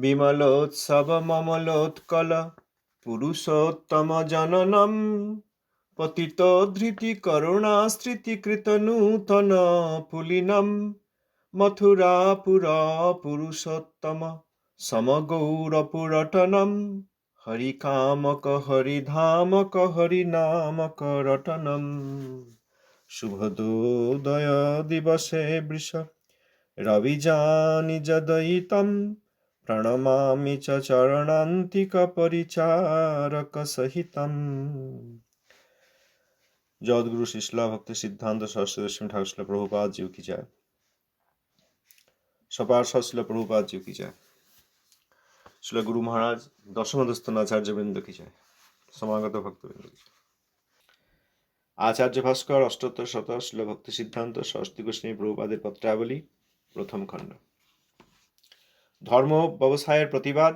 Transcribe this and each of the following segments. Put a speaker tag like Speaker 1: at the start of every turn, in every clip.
Speaker 1: বিমলোৎসবমমলোৎকল পুরুষোত্তম জননম, পতিত ধৃতি করুণা স্মৃতিকৃত নূতন পুলিনম মথুরাপুর পুরুষোত্তম, সমগৌরপুরটনম, হরিকামক হরিধামক হরিনামক রটনম। শুভদোদয় দিবসে বৃষ রবিজানি যদয়িতম প্রণমামি চ চরণান্তিক পরিচারক সহিতম জগৎগুরু শিশলা ভক্তি সিদ্ধান্ত গোস্বামী ঠাকুর প্রভুপাদ জিউ কি যায় সবার সশিলা প্রভুপাদ জিউ কি যায় শিলা গুরু মহারাজ দশমদস্তন আচার্যবৃন্দ কি যায় সমাগত ভক্তবৃন্দ কি আচার্য ভাস্কর অষ্টোত্তর শত শিল ভক্তি সিদ্ধান্ত সরস্বতী গোস্বামী প্রভুপাদের পত্রাবলী প্রথম খণ্ড ধর্ম ব্যবসায়ের প্রতিবাদ,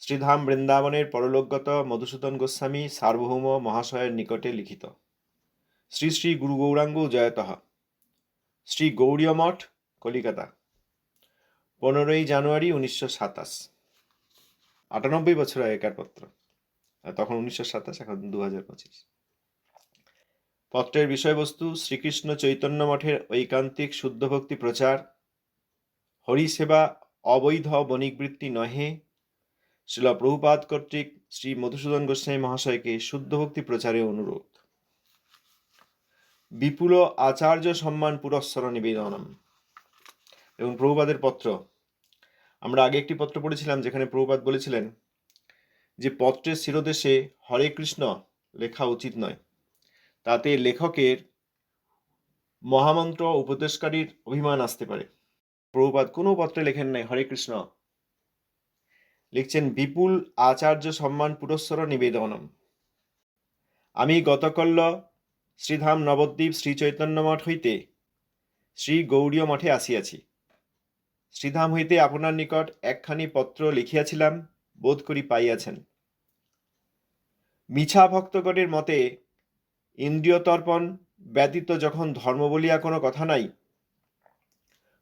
Speaker 1: শ্রীধাম বৃন্দাবনের পরলোকগত মধুসূদন গোস্বামী সার্বভৌম মহাশয়ের নিকটে লিখিত। শ্রী শ্রী গুরু গৌরাঙ্গ জয়তঃ শ্রী গৌরীয় মঠ, কলিকাতা। পনেরোই জানুয়ারি উনিশশো সাতাশ। আটানব্বই বছর আগেকার পত্র। তখন উনিশশো সাতাশ, এখন দু হাজার পঁচিশ। পত্রের বিষয়বস্তু, শ্রীকৃষ্ণ চৈতন্য মঠের ঐকান্তিক শুদ্ধ ভক্তি প্রচার, হরিসেবা অবৈধ বণিকবৃত্তি নহে। শিল প্রভুপাদ কর্তৃক শ্রী মধুসূদন গোস্বামী মহাশয়কে শুদ্ধ ভক্তি প্রচারে অনুরোধ। বিপুল আচার্য সম্মান পুরস্সর নিবেদনম। এবং প্রভুপাদের পত্র। আমরা আগে একটি পত্র পড়েছিলাম যেখানে প্রভুপাদ বলেছিলেন যে পত্রের শিরোদেশে হরে কৃষ্ণ লেখা উচিত নয়। তাতে লেখকের মহামন্ত্র উপদেশকারীর অভিমান আসতে পারে। প্রভুপাদ, কোনো পত্রে লেখেন নাই, হরে কৃষ্ণ। লিখছেন, বিপুল আচার্য সম্মান পুরস্সর নিবেদনম। আমি গতকল্য শ্রীধাম নবদ্বীপ শ্রী চৈতন্য মঠ হইতে শ্রী গৌরীয় মঠে আসিয়াছি। শ্রীধাম হইতে আপনার নিকট একখানি পত্র লিখিয়াছিলাম, বোধ করি পাইয়াছেন। মিছা ভক্তগণের মতে ইন্দ্রিয় তর্পণ ব্যতীত যখন ধর্ম বলিয়া কোনো কথা নাই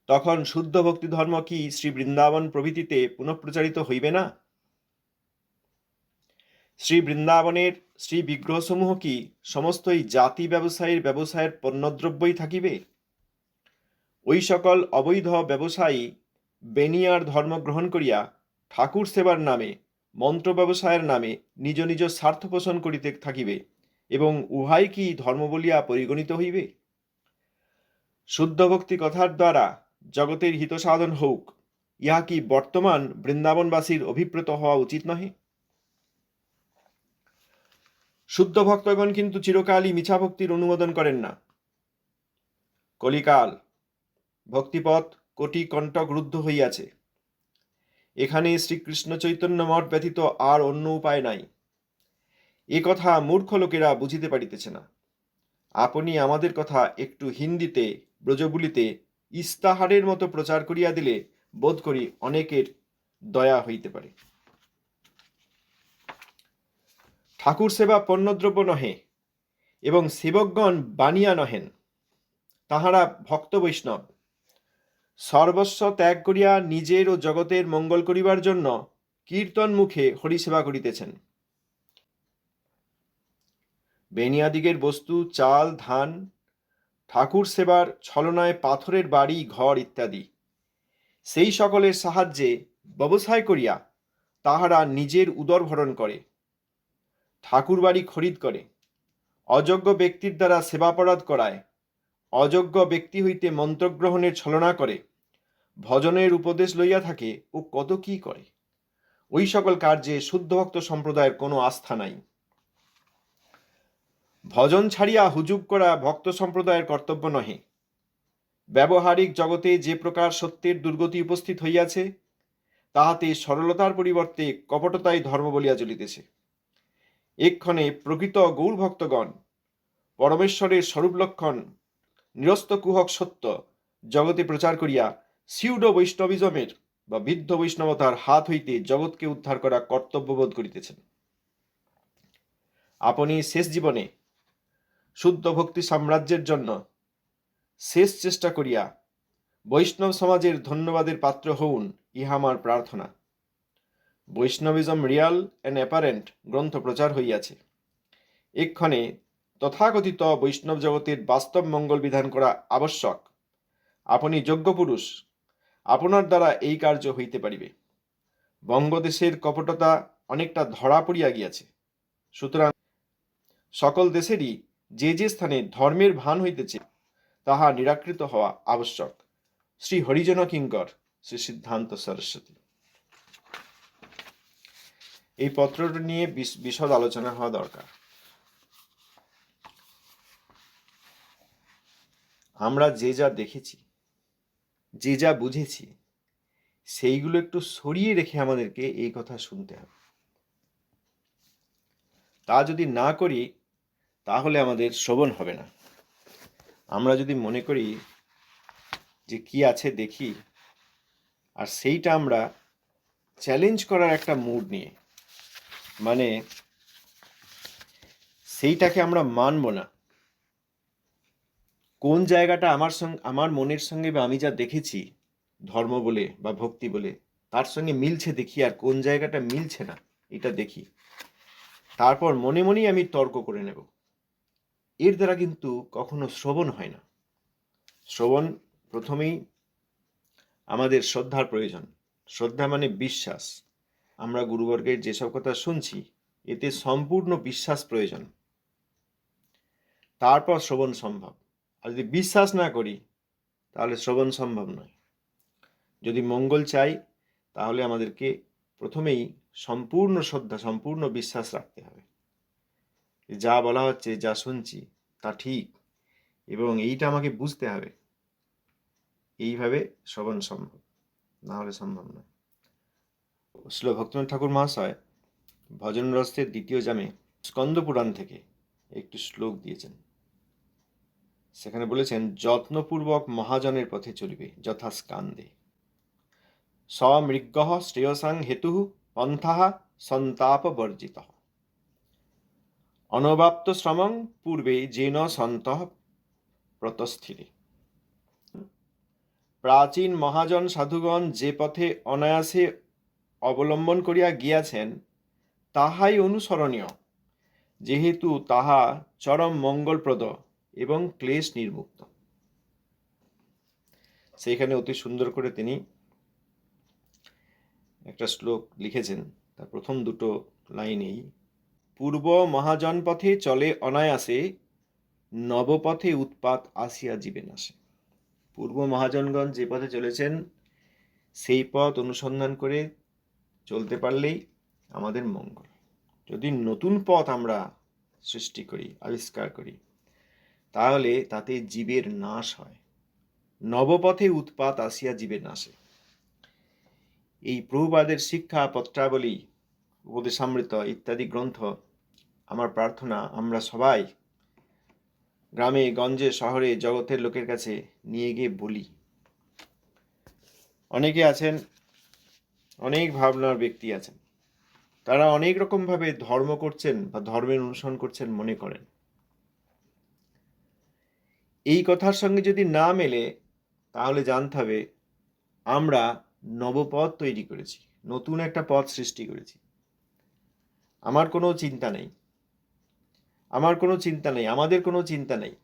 Speaker 1: তখন শুদ্ধ ভক্তি ধর্ম কি শ্রী বৃন্দাবন প্রভৃতিতে পুনঃপ্রচারিত হইবে না? শ্রী বৃন্দাবনের শ্রী বিগ্রহসমূহ কি সমস্তই জাতি ব্যবসায়ীর ব্যবসায়ের পণ্যদ্রব্যই থাকিবে? ওই সকল অবৈধ ব্যবসায়ী বেনিয়ার ধর্ম গ্রহণ করিয়া ঠাকুর সেবার নামে, মন্ত্র ব্যবসায়ের নামে নিজ নিজ স্বার্থ পোষণ করিতে থাকিবে এবং উহাই কি ধর্ম বলিয়া পরিগণিত হইবে? শুদ্ধ ভক্তি কথার দ্বারা জগতের হিত সাধন হউক, ইহা কি বর্তমান বৃন্দাবনবাসীর অভিপ্রেত হওয়া উচিত নহে? শুদ্ধ ভক্তগণ কিন্তু চিরকালই মিছা ভক্তির অনুমোদন করেন না। কলিকাল, ভক্তিপথ কোটি কণ্টক রুদ্ধ হইয়াছে। এখানে শ্রীকৃষ্ণ চৈতন্য মঠ ব্যতীত আর অন্য উপায় নাই। এ কথা মূর্খ লোকেরা বুঝিতে পারিতেছে না। আপনি আমাদের কথা একটু হিন্দিতে, ব্রজবুলিতে ইস্তাহারের মতো প্রচার করিয়া দিলে বোধ করি অনেকের দয়া হইতে পারে। ঠাকুর সেবা পণ্যদ্রব্য নহে এবং সেবকগণ বানিয়া নহেন, তাহারা ভক্ত বৈষ্ণব। সর্বস্ব ত্যাগ করিয়া নিজের ও জগতের মঙ্গল করিবার জন্য কীর্তন মুখে হরিসেবা করিতেছেন। বেনিয়াদিগের বস্তু, চাল, ধান ঠাকুর সেবার ছলনায় পাথরের বাড়ি, ঘর ইত্যাদি। সেই সকলের সাহায্যে ব্যবসায় করিয়া তাহারা নিজের উদর ভরণ করে, ঠাকুর বাড়ি খরিদ করে। অযোগ্য ব্যক্তির দ্বারা সেবাপরাধ করায়, অযোগ্য ব্যক্তি হইতে মন্ত্রগ্রহণের ছলনা করে, ভজনের উপদেশ লইয়া থাকে ও কত কি করে। ওই সকল কার্যে শুদ্ধভক্ত সম্প্রদায়ের কোনো আস্থা নাই। ভজন ছাড়িয়া হুজুগ করা ভক্ত সম্প্রদায়ের কর্তব্য নহে। ব্যবহারিক জগতে যে প্রকার সত্যের দুর্গতি উপস্থিত হইয়াছে, তাহাতে সরলতার পরিবর্তে কপটতাই ধর্ম বলিয়া চলিতেছে এক্ষণে প্রকৃত গৌরভক্তগণ পরমেশ্বরের স্বরূপ লক্ষণ, নিরস্ত কুহক সত্য জগতে প্রচার করিয়া সিউডো বৈষ্ণবিজমের বা বৃদ্ধ বৈষ্ণবতার হাত হইতে জগৎকে উদ্ধার করা কর্তব্যবোধ করিতেছেন। আপনি শেষ জীবনে শুদ্ধ ভক্তি সাম্রাজ্যের জন্য শেষ চেষ্টা করিয়া বৈষ্ণব সমাজের ধন্যবাদের পাত্র হউন ইহা আমার প্রার্থনা। বৈষ্ণবিজম রিয়াল অ্যান্ড অ্যাপারেন্ট গ্রন্থ প্রচার হইয়াছে। এক্ষণে তথাকথিত বৈষ্ণব জগতের বাস্তব মঙ্গল বিধান করা আবশ্যক। আপনি যোগ্য পুরুষ, আপনার দ্বারা এই কার্য হইতে পারিবে। বঙ্গদেশের কপটতা অনেকটা ধরা পড়িয়া গিয়াছে। সুতরাং সকল দেশেরই যে যে স্থানে ধর্মের ভান হইতেছে, তাহা নিরাকৃত হওয়া আবশ্যক। শ্রী হরিজন কিঙ্কর, শ্রী সিদ্ধান্ত সরস্বতী। এই পত্রটি নিয়ে বিশ- বিশদ আলোচনা হওয়া দরকার। আমরা যে যা দেখেছি, যে যা বুঝেছি, সেইগুলো একটু সরিয়ে রেখে আমাদেরকে এই কথা শুনতে হবে। তা যদি না করি তাহলে আমাদের শ্রবণ হবে না। আমরা যদি মনে করি যে কি আছে দেখি, আর সেইটা আমরা চ্যালেঞ্জ করার একটা মুড নিয়ে মানে সেইটাকে আমরা মানব না। কোন জায়গাটা আমার সঙ্গে, আমার মনের সঙ্গে বা আমি যা দেখেছি, ধর্ম বলে বা ভক্তি বলে, তার সঙ্গে মিলছে দেখি, আর কোন জায়গাটা মিলছে না, এটা দেখি। তারপর মনে মনেই আমি তর্ক করে নেব। এর দ্বারা কিন্তু কখনো শ্রবণ হয় না। শ্রবণ প্রথমেই আমাদের শ্রদ্ধার প্রয়োজন। শ্রদ্ধা মানে বিশ্বাস। আমরা গুরুবর্গের যেসব কথা শুনছি, এতে সম্পূর্ণ বিশ্বাস প্রয়োজন। তারপর শ্রবণ সম্ভব। আর যদি বিশ্বাস না করি, তাহলে শ্রবণ সম্ভব নয়। যদি মঙ্গল চাই, তাহলে আমাদেরকে প্রথমেই সম্পূর্ণ শ্রদ্ধা, সম্পূর্ণ বিশ্বাস রাখতে হবে। যা বলা হচ্ছে, যা শুনছি তা ঠিক। এবং এইটা আমাকে বুঝতে হবে। এইভাবে শ্রবণ সম্ভব। না হলে সম্ভব নয়। শ্রী ভক্তনাথ ঠাকুর মহাশয় ভজন রস্তের দ্বিতীয় জামে স্কন্দ পুরাণ থেকে একটি শ্লোক দিয়েছেন। সেখানে বলেছেন, যত্নপূর্বক মহাজনের পথে চলিবে যথা স্কান্দে সমৃগ শ্রেয়সাং হেতু পন্থা সন্তাপ বর্জিত অনবাপ্ত শ্রমং পূর্বে যেন সন্ত প্রতস্থিরে প্রাচীন মহাজন সাধুগণ যে পথে অনায়াসে অবলম্বন করিয়া গিয়াছেন, তাহাই অনুসরণীয়, যেহেতু তাহা চরম মঙ্গলপ্রদ এবং ক্লেশ নির্মুক্ত। সেইখানে অতি সুন্দর করে তিনি একটা শ্লোক লিখেছেন, তার প্রথম দুটো লাইনেই। পূর্ব মহাজন পথে চলে অনায়াসে নবপথে উৎপাত আসিয়া জীবেন আসে পূর্ব মহাজনগণ যে পথে চলেছেন, সেই পথ অনুসন্ধান করে চলতে পারলেই আমাদের মঙ্গল। যদি নতুন পথ আমরা সৃষ্টি করি, আবিষ্কার করি, তাহলে তাতে জীবের নাশ হয়। নবপথে উৎপাত আসিয়া জীবের নাশে। এই প্রভুবাদের শিক্ষা পত্রাবলী উপদেশামৃত ইত্যাদি গ্রন্থ, আমার প্রার্থনা আমরা সবাই গ্রামে, গঞ্জে, শহরে, জগতের লোকের কাছে নিয়ে গিয়ে বলি। অনেকে আছেন, অনেক ভাবনার ব্যক্তি আছেন। তারা অনেক রকমভাবে ধর্ম করছেন বা ধর্মের অনুসরণ করছেন মনে করেন। এই কথার সঙ্গে যদি না মেলে, তাহলে জানতে হবে আমরা নবপথ তৈরি করেছি, নতুন একটা পথ সৃষ্টি করেছি। আমার কোনো চিন্তা নেই। আমার কোনো চিন্তা নেই, আমাদের কোনো চিন্তা নেই।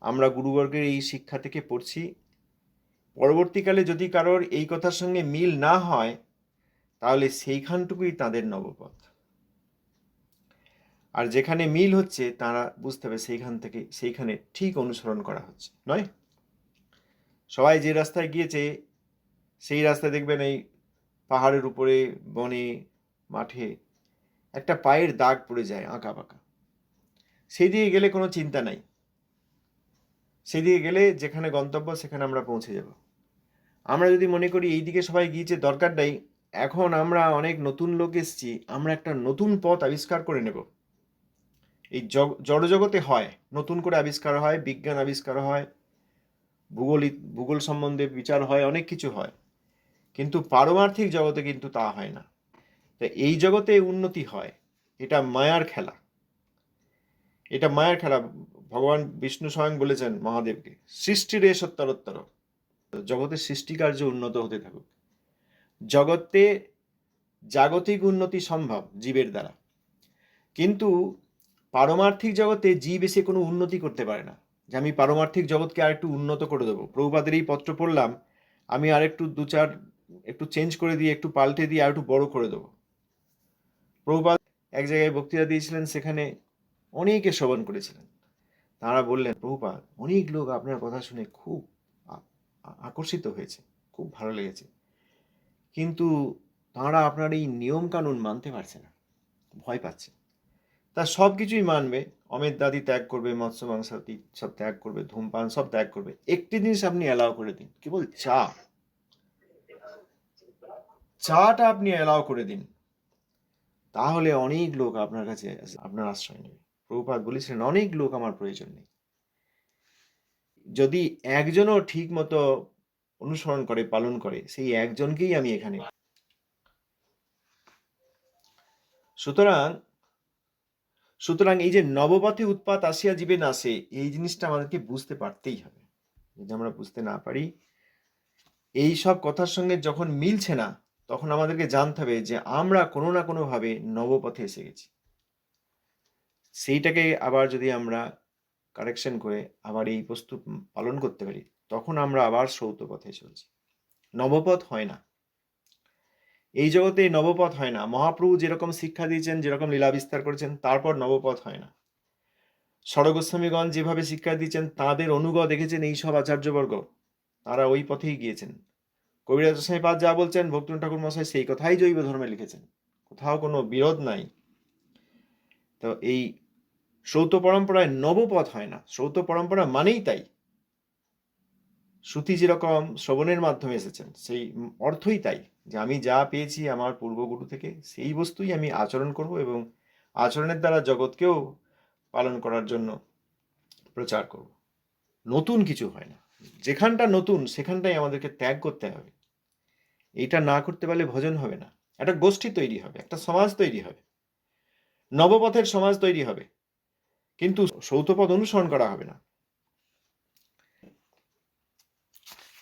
Speaker 1: আমরা গুরুবর্গের এই শিক্ষা থেকে পড়ছি। পরবর্তীকালে যদি কারোর এই কথার সঙ্গে মিল না হয়, তাহলে সেইখানটুকুই তাদের নবপথ। আর যেখানে মিল হচ্ছে, তারা বুঝতে হবে সেইখান থেকে, সেইখানে ঠিক অনুসরণ করা হচ্ছে, নয়? সবাই যে রাস্তায় গিয়েছে, সেই রাস্তায় দেখবেন এই পাহাড়ের উপরে, বনে, মাঠে একটা পায়ের দাগ পড়ে যায় আঁকা বাঁকা। সেদিকে গেলে কোনো চিন্তা নাই। সেদিকে গেলে যেখানে গন্তব্য, সেখানে আমরা পৌঁছে যাব। আমরা যদি মনে করি এই দিকে সবাই গিয়েছে, দরকার নেই। এখন আমরা অনেক নতুন লোক এসছি, আমরা একটা নতুন পথ আবিষ্কার করে নেব। এই জড়জগতে হয়, নতুন করে আবিষ্কার হয়, বিজ্ঞান আবিষ্কার হয়, ভূগোল ভূগোল সম্বন্ধে বিচার হয়, অনেক কিছু হয়। কিন্তু পারমার্থিক জগতে কিন্তু তা হয় না। তা এই জগতে উন্নতি হয়। এটা মায়ার খেলা। এটা মায়ার খেলা। ভগবান বিষ্ণু স্বয়ং বলেছেন মহাদেবকে সৃষ্টির এ সত্তরোত্তর। জগতের সৃষ্টিকার্য উন্নত হতে থাকুক। জগতে জাগতিক উন্নতি সম্ভব জীবের দ্বারা। কিন্তু পারমার্থিক জগতে জীব এসে কোনো উন্নতি করতে পারে না। যে আমি পারমার্থিক জগৎকে আর একটু উন্নত করে দেবো। প্রভুপাদের এই পত্র পড়লাম, আমি আর একটু দু চার, একটু চেঞ্জ করে দিয়ে, একটু পাল্টে দিয়ে আর একটু বড় করে দেবো। প্রভুপাদ এক জায়গায় বক্তৃতা দিয়েছিলেন, সেখানে অনেকে শ্রবণ করেছিলেন। তারা বললেন, প্রভুপাদ, অনেক লোক আপনার কথা শুনে খুব আকর্ষিত হয়েছে, খুব ভালো লেগেছে। কিন্তু তারা আপনার এই নিয়ম কানুন মানতে পারছে না, ভয় পাচ্ছে। তা সব কিছুই মানবে অমের দাদি ত্যাগ করবে, মৎস্য মাংসাদি সব ত্যাগ করবে, ধূমপান সব ত্যাগ করবে। একটি জিনিস আপনি অ্যালাউ করে দিন, কেবল চা। চাটা আপনি অ্যালাউ করে দিন তাহলে অনেক লোক আপনার কাছে আপনার আশ্রয় নেবে। প্রভুপাত বলেছিলেন, অনেক লোক আমার প্রয়োজন নেই। যদি একজনও ঠিক মতো অনুসরণ করে, পালন করে, সেই একজনকেই আমি এখানে সুতরাং সুতরাং এই যে নবপথে উৎপাত আসিয়া জীবে নাসে এই জিনিসটা আমাদেরকে বুঝতে পারতেই হবে। যদি আমরা বুঝতে না পারি, এই সব কথার সঙ্গে যখন মিলছে না তখন আমাদেরকে জানতে হবে যে আমরা কোনো না কোনোভাবে নবপথে এসে গেছি। সেইটাকে আবার যদি আমরা কারেকশন করে আবার এই বস্তু পালন করতে পারি, তখন আমরা আবার সৌত পথে চলছি নবপথ হয় না। এই জগতে নবপথ হয় না। মহাপ্রভু যেরকম শিক্ষা দিয়েছেন, যেরকম লীলা বিস্তার করেছেন, তারপর নবপথ হয় না। সরগোস্বামীগণ যেভাবে শিক্ষা দিয়েছেন, তাদের অনুগ দেখেছেন এই সব আচার্যবর্গ। তারা ওই পথেই গিয়েছেন। কবিরাজ পাদ যা বলছেন ভক্তন ঠাকুর মশাই সেই কথাই জৈব ধর্মে লিখেছেন। কোথাও কোনো বিরোধ নাই। তো এই শ্রৌত পরম্পরায় নবপথ হয় না। শ্রৌত পরম্পরা মানেই তাই। শ্রুতি যেরকম শ্রবণের মাধ্যমে এসেছেন, সেই অর্থই তাই যে আমি যা পেয়েছি আমার পূর্বগুরু থেকে, সেই বস্তুই আমি আচরণ করব এবং আচরণের দ্বারা জগৎকেও পালন করার জন্য প্রচার করব। নতুন কিছু হয় না। যেখানটা নতুন, সেখানটাই আমাদেরকে ত্যাগ করতে হবে। এটা না করতে পারলে ভজন হবে না। একটা গোষ্ঠী তৈরি হবে, একটা সমাজ তৈরি হবে। নবপথের সমাজ তৈরি হবে। কিন্তু সৌতপথ অনুসরণ করা হবে না।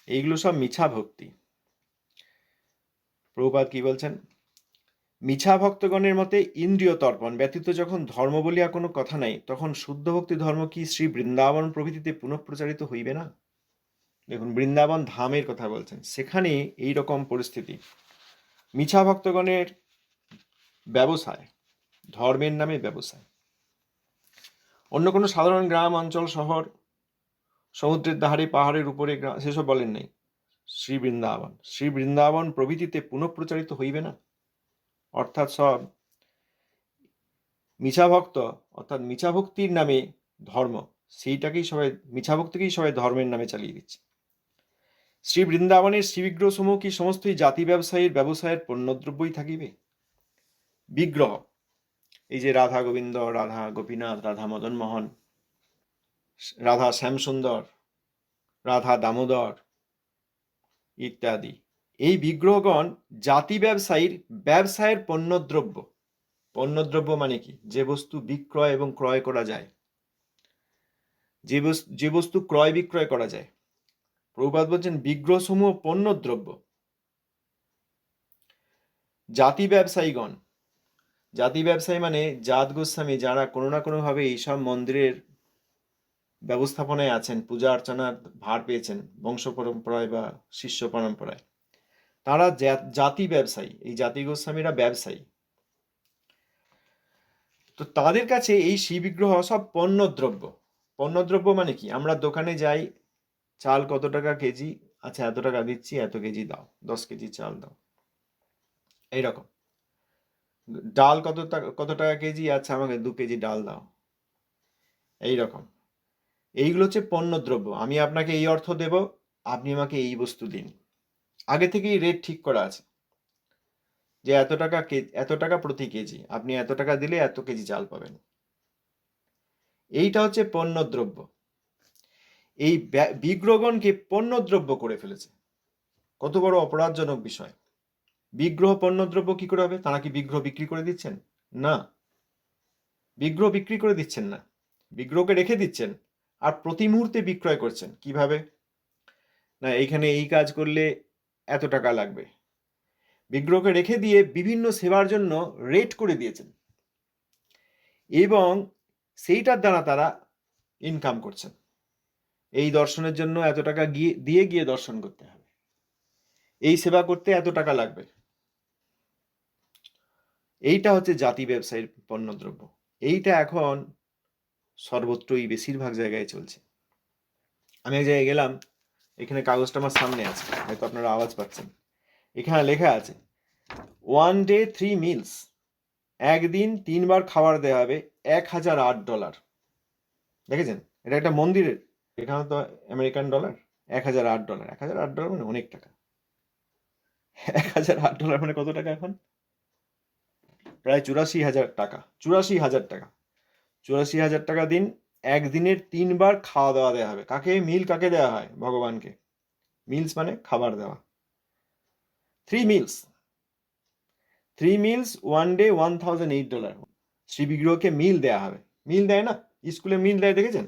Speaker 1: এইগুলো সব মিছা ভক্তি। প্রভুপাত কি বলছেন? মিছা ভক্তগণের মতে ইন্দ্রিয় তর্পণ, ব্যতীত যখন ধর্ম বলিয়া কোনো কথা নাই, তখন শুদ্ধ ভক্তি ধর্ম কি শ্রী বৃন্দাবন প্রভৃতিতে পুনঃপ্রচারিত হইবে না? দেখুন, বৃন্দাবন ধামের কথা বলছেন। সেখানে এই রকম পরিস্থিতি। মিছা ভক্তগণের ব্যবসায়, ধর্মের নামে ব্যবসায়। অন্য কোনো সাধারণ গ্রাম, অঞ্চল, শহর, সমুদ্রের ধারে, পাহাড়ের উপরে সেসব বলেন নাই। শ্রী বৃন্দাবন। শ্রী বৃন্দাবন প্রভৃতিতে পুনঃপ্রচারিত হইবে না। অর্থাৎ সব মিছা ভক্ত, অর্থাৎ মিছা ভক্তির নামে ধর্ম, সেইটাকেই সবাই, মিছা ভক্তিকেই সবাই ধর্মের নামে চালিয়ে দিচ্ছে। শ্রী বৃন্দাবনের শ্রীবিগ্রহ সমূহ কি সমস্তই জাতি ব্যবসায়ীর ব্যবসায়ের পণ্যদ্রব্যই থাকিবে? বিগ্রহ। এই যে রাধা গোবিন্দ, রাধা গোপীনাথ, রাধা মদন মোহন, রাধা শ্যামসুন্দর, রাধা দামোদর ইত্যাদি। এই বিগ্রহগণ জাতি ব্যবসায়ীর ব্যবসায়ের পণ্যদ্রব্য। পণ্যদ্রব্য মানে কি? যে বস্তু বিক্রয় এবং ক্রয় করা যায়। যে বস্তু ক্রয় বিক্রয় করা যায়। প্রভুপাত বলছেন বিগ্রহ সমূহ পণ্যদ্রব্য। জাতি ব্যবসায়ীগণ, জাতি ব্যবসায়ী মানে জাত গোস্বামী, যারা কোনো না কোনোভাবে এইসব মন্দিরের ব্যবস্থাপনায় আছেন, পূজা অর্চনার ভার পেয়েছেন, বংশ পরম্পরায় বা শিষ্য পরম্পরায়। তারা জাতি ব্যবসায়ী, এই জাতি গোস্বামীরা ব্যবসায়ী। তো তাদের কাছে এই শ্রী বিগ্রহ সব পণ্যদ্রব্য। পণ্যদ্রব্য মানে কি? আমরা দোকানে যাই চাল কত টাকা কেজি? আচ্ছা এত টাকা দিচ্ছি, এত কেজি দাও, দশ কেজি চাল দাও। এইরকম। ডাল কত কত টাকা কেজি? আচ্ছা আমাকে দু কেজি ডাল দাও। এইরকম। এইগুলো হচ্ছে পণ্যদ্রব্য। আমি আপনাকে এই অর্থ দেব, আপনি আমাকে এই বস্তু দিন। আগে থেকেই রেট ঠিক করা আছে। যে এত টাকা এত টাকা প্রতি কেজি। আপনি এত টাকা দিলে এত কেজি চাল পাবেন। এইটা হচ্ছে পণ্যদ্রব্য। এই বিগ্রহগণকে পণ্যদ্রব্য করে ফেলেছে। কত বড় অপরাধজনক বিষয়। বিগ্রহ পণ্যদ্রব্য কি করে হবে? তারা কি বিগ্রহ বিক্রি করে দিচ্ছেন? না। বিগ্রহ বিক্রি করে দিচ্ছেন না। বিগ্রহকে রেখে দিচ্ছেন আর প্রতি মুহূর্তে বিক্রয় করছেন। কীভাবে? না, এইখানে এই কাজ করলে এত টাকা লাগবে। বিগ্রহকে রেখে দিয়ে বিভিন্ন সেবার জন্য রেট করে দিয়েছেন। এবং সেইটার দ্বারা তারা ইনকাম করছেন। এই দর্শনের জন্য এত টাকা গিয়ে, দিয়ে গিয়ে দর্শন করতে হবে। এই সেবা করতে এত টাকা লাগবে। এইটা হচ্ছে জাতি ব্যবসায়ীর পণ্যদ্রব্য। এইটা এখন সর্বত্রই বেশিরভাগ জায়গায় চলছে। আমি এক জায়গায় গেলাম, এখানে কাগজটা আমার সামনে আছে, হয়তো আপনারা আওয়াজ পাচ্ছেন। এখানে লেখা আছে ওয়ান ডে থ্রি মিলস একদিন তিনবার খাবার দেওয়া হবে এক হাজার আট ডলার। দেখেছেন? এটা একটা মন্দিরের এখানে তো আমেরিকান ডলার এক হাজার আট ডলার এক হাজার আট ডলার মানে অনেক টাকা। এক হাজার আট ডলার মানে কত টাকা এখন? প্রায় চুরাশি হাজার টাকা। চুরাশি হাজার টাকা। চুরাশি হাজার টাকা দিন, একদিনের তিনবার খাওয়া দাওয়া দেওয়া হবে। কাকে? মিল কাকে দেওয়া হয়? ভগবানকে। মিলস মানে খাবার দেওয়া। Three meals three meals one day one thousand eight dollar Shri বিগ্রহকে meal দেওয়া হবে। মিল দেয় না? স্কুলে মিল দেয়, দেখেছেন?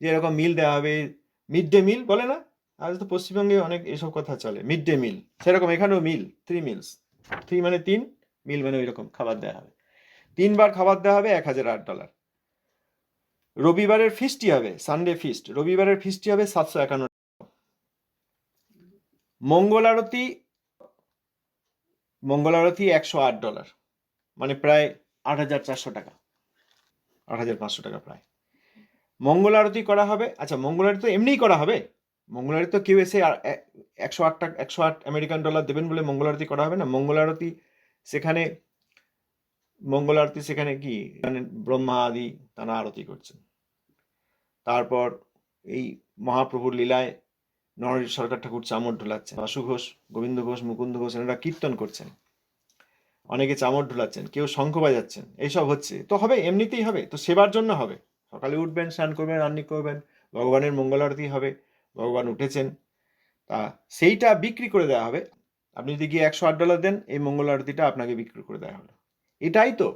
Speaker 1: যে এরকম মিল দেওয়া হবে মিড ডে মিল বলে না? আজ তো পশ্চিমবঙ্গে অনেক এসব কথা চলে মিড ডে মিল সেরকম এখানেও মিল থ্রি মিলস থ্রি মানে তিন মিল মানে ওই রকম খাবার দেওয়া হবে। তিনবার খাবার দেওয়া হবে এক হাজার আট ডলার রবিবারের ফিস্টই হবে সানডে ফিস্ট রবিবারের ফিস্টই হবে সাতশো একান্ন মঙ্গল আরতি মঙ্গল আরতি একশো আট ডলার মানে প্রায় আট হাজার চারশো টাকা। আট হাজার পাঁচশো টাকা প্রায়। মঙ্গল আরতি করা হবে। আচ্ছা মঙ্গল আরতি তো এমনিই করা হবে। মঙ্গল আরতি তো কেউ এসে একশো আটটা, একশো আট আমেরিকান ডলার দেবেন বলে মঙ্গল আরতি করা হবে না। মঙ্গল আরতি সেখানে, মঙ্গল আরতি সেখানে কি? মানে ব্রহ্মা আদি তারা আরতি করছেন। তারপর এই মহাপ্রভুর লীলায় নরহরি সরকার ঠাকুর চামর ঢোলাচ্ছেন। বাসু ঘোষ, গোবিন্দ ঘোষ, মুকুন্দ ঘোষ, এনারা কীর্তন করছেন। অনেকে চামর ঢোলাচ্ছেন, কেউ শঙ্খ বাজাচ্ছেন, এইসব হচ্ছে। তো হবে, এমনিতেই হবে। তো সেবার জন্য হবে। সকালে উঠবেন, স্নান করবেন, রান্নি করবেন, ভগবানের মঙ্গল আরতি হবে, ভগবান উঠেছেন। তা সেইটা বিক্রি করে দেওয়া হবে। আপনি যদি গিয়ে একশো আট ডলার দেন, এই মঙ্গল আরতিটা আপনাকে বিক্রি করে দেওয়া হলো। এটাই তো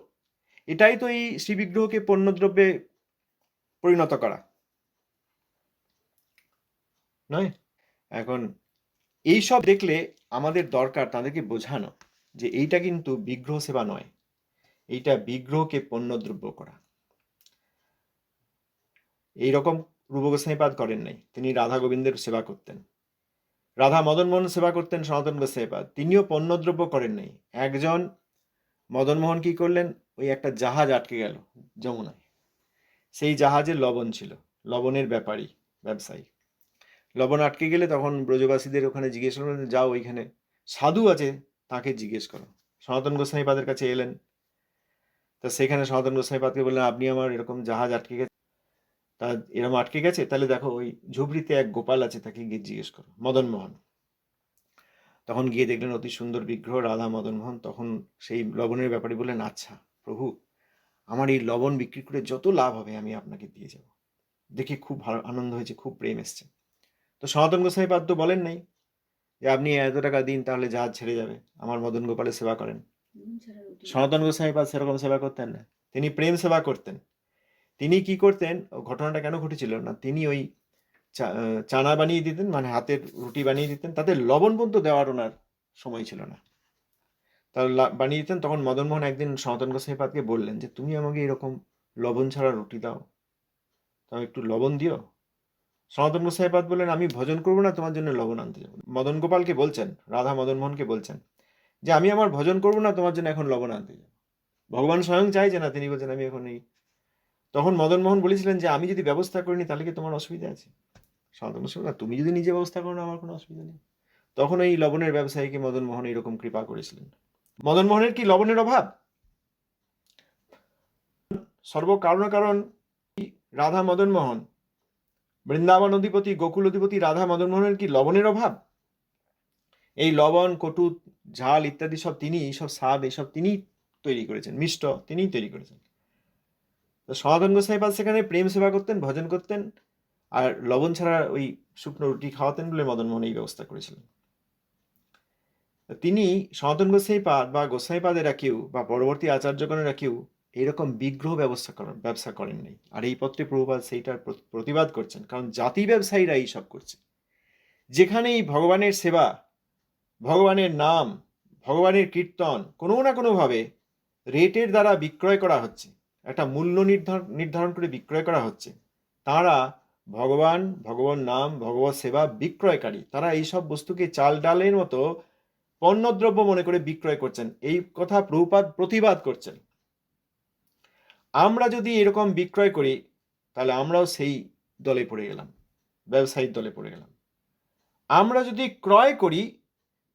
Speaker 1: এটাই তো এই শ্রী বিগ্রহকে পণ্যদ্রব্যে পরিণত করা। নয়? এখন এইসব দেখলে আমাদের দরকার তাদেরকে বোঝানো যে এইটা কিন্তু বিগ্রহ সেবা নয়। এইটা বিগ্রহকে পণ্যদ্রব্য করা। এইরকম রূপ গোস্বাইপাদ করেন নাই। তিনি রাধা গোবিন্দের সেবা করতেন। রাধা মদনমোহন সেবা করতেন সনাতন গোস্বাইপাদ। তিনিও পণ্যদ্রব্য করেন নাই। একজন মদনমোহন কি করলেন? ওই একটা জাহাজ আটকে গেল যমুনায়। সেই জাহাজে লবণ ছিল। লবণের ব্যাপারী, ব্যবসায়ী। লবণ আটকে গেলে তখন ব্রজবাসীদের ওখানে জিজ্ঞেস করলেন, যাও ওইখানে। সাধু আছে, তাকে জিজ্ঞেস করো। সনাতন গোস্বাইপাদের কাছে এলেন। তা সেখানে সনাতন গোস্বাইপাদকে বললেন, আপনি আমার এরকম জাহাজ আটকে গেছে তা এরকম আটকে গেছে? তাহলে দেখো ওই ঝুবড়িতে এক গোপাল আছে তাকে গিয়ে জিজ্ঞেস করো। মদন মোহন। তখন গিয়ে দেখলেন অতি সুন্দর বিগ্রহ রাধা মদন মোহন। তখন সেই লবণের ব্যাপারে বললেন আচ্ছা প্রভু আমার এই লবণ বিক্রি করে যত লাভ হবে আমি আপনাকে দিয়ে যাব। দেখে খুব ভালো আনন্দ হয়েছে খুব প্রেম এসছে। তো সনাতন গোস্বাই পাদ তো বলেন নাই যে আপনি এত টাকা দিন তাহলে জাহাজ ছেড়ে যাবে। আমার মদন গোপালের সেবা করেন। সনাতন গোস্বামী পাদ সেরকম সেবা করতেন না। তিনি প্রেম সেবা করতেন। তিনি কি করতেন, ঘটনাটা কেন ঘটেছিল না? তিনি ওই চানা বানিয়ে দিতেন মানে হাতের রুটি বানিয়ে দিতেন, তাতে লবণ পর্যন্ত দেওয়ার ওনার সময় ছিল না। তার বানিয়ে দিতেন, তখন মদনমোহন একদিন সনাতন গোস্বামী পাদকে বললেন যে, তুমি আমাকে এরকম লবণ ছাড়া রুটি দাও। তাও একটু লবণ দিও? সনাতন গোস্বামী পাদ বললেন, আমি ভজন করব না, তোমার জন্য লবণ আনতে যাব। মদন গোপালকে বলছেন, রাধা মদন মোহনকে বলছেন যে, আমি আমার ভজন করব না, তোমার জন্য এখন লবণ আনতে যাব। ভগবান স্বয়ং চাইছে না, তিনি বলছেন, আমি এখন এই তখন মদন মোহন বলেছিলেন যে, আমি যদি ব্যবস্থা করিনি, তাহলে কি তোমার অসুবিধা আছে? গোস্বামী না, তুমি যদি নিজে ব্যবস্থা করো আমার কোনো অসুবিধা নেই। তখন এই লবণের ব্যবসায়ীকে মদন মোহন এরকম কৃপা করেছিলেন। মদন মোহনের কি লবণের অভাব? সর্বকারণ কারণ রাধা মদন মোহন বৃন্দাবন অধিপতি, গোকুল অধিপতি রাধা মদন মোহনের কি লবণের অভাব? এই লবণ, কটু, ঝাল ইত্যাদি সব তিনি সব স্বাদ এইসব তিনি তৈরি করেছেন, মিষ্ট তিনিই তৈরি করেছেন। তো সনাতন গোস্বাইপাদ সেখানে প্রেম সেবা করতেন, ভজন করতেন আর লবণ ছাড়া ওই শুকনো রুটি খাওয়াতেন বলে মদন মোহন এই ব্যবস্থা করেছিলেন। তিনি সনাতন গোস্বাইপাদ বা গোস্বাইপাদেরা কেউ বা পরবর্তী আচার্যগণেরা কেউ এইরকম বিগ্রহ ব্যবস্থা করেন ব্যবসা করেন নাই। আর এই পত্রে প্রভুপাদ সেইটার প্রতিবাদ করছেন, কারণ জাতি ব্যবসায়ীরা এই সব করছে। যেখানেই ভগবানের সেবা, ভগবানের নাম, ভগবানের কীর্তন কোনো না কোনোভাবে রেটের দ্বারা বিক্রয় করা হচ্ছে। একটা মূল্য নির্ধারণ নির্ধারণ করে বিক্রয় করা হচ্ছে। তারা ভগবান ভগবান নাম, ভগবত সেবা বিক্রয়কারী। তারা এইসব বস্তুকে চাল ডালের মতো পণ্যদ্রব্য মনে করে বিক্রয় করছেন। এই কথা প্রভুপাত প্রতিবাদ করছেন। আমরা যদি এরকম বিক্রয় করি, তাহলে আমরাও সেই দলে পড়ে গেলাম, ব্যবসায়ীর দলে পড়ে গেলাম। আমরা যদি ক্রয় করি,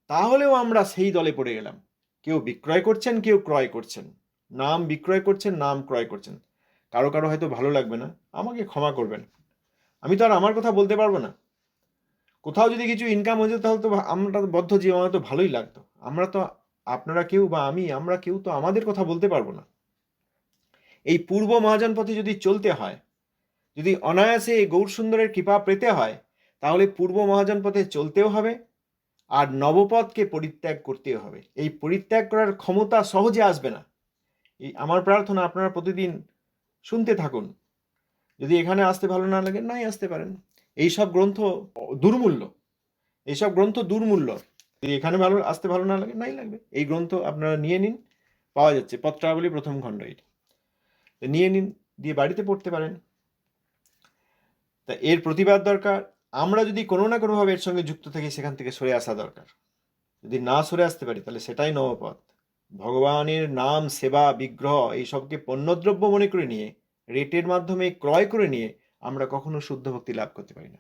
Speaker 1: তাহলেও আমরা সেই দলে পড়ে গেলাম। কেউ বিক্রয় করছেন, কেউ ক্রয় করছেন। নাম বিক্রয় করছেন, নাম ক্রয় করছেন। কারও কারও হয়তো ভালো লাগবে না, আমাকে ক্ষমা করবেন। আমি তো আর আমার কথা বলতে পারব না। কোথাও যদি কিছু ইনকাম হয়ে যেত তাহলে তো আমরা বদ্ধ জীব আমার তো ভালোই লাগতো। আমরা তো আপনারা কেউ বা আমি, আমরা কেউ তো আমাদের কথা বলতে পারব না। এই পূর্ব মহাজন পথে যদি চলতে হয়, যদি অনায়াসে এই গৌর সুন্দরের কৃপা পেতে হয়, তাহলে পূর্ব মহাজন পথে চলতেও হবে, আর নবপথকে পরিত্যাগ করতেও হবে। এই পরিত্যাগ করার ক্ষমতা সহজে আসবে না। এই আমার প্রার্থনা আপনারা প্রতিদিন শুনতে থাকুন। যদি এখানে আসতে ভালো না লাগে, নাই আসতে পারেন। এইসব গ্রন্থ দুর্মূল্য। এইসব গ্রন্থ দুর্মূল্য। যদি এখানে ভালো, আসতে ভালো না লাগে, নাই লাগবে। এই গ্রন্থ আপনারা নিয়ে নিন, পাওয়া যাচ্ছে। পত্রাবলী প্রথম খণ্ড এটি। নিয়ে নিন, দিয়ে বাড়িতে পড়তে পারেন। তা এর প্রতিবাদ দরকার। আমরা যদি কোনো না কোনোভাবে এর সঙ্গে যুক্ত থাকি, সেখান থেকে সরে আসা দরকার। যদি না সরে আসতে পারি, তাহলে সেটাই নবপথ। ভগবানের নাম, সেবা, বিগ্রহ এইসবকে পণ্যদ্রব্য মনে করে নিয়ে, রেটের মাধ্যমে ক্রয় করে নিয়ে আমরা কখনো শুদ্ধ ভক্তি লাভ করতে পারি না।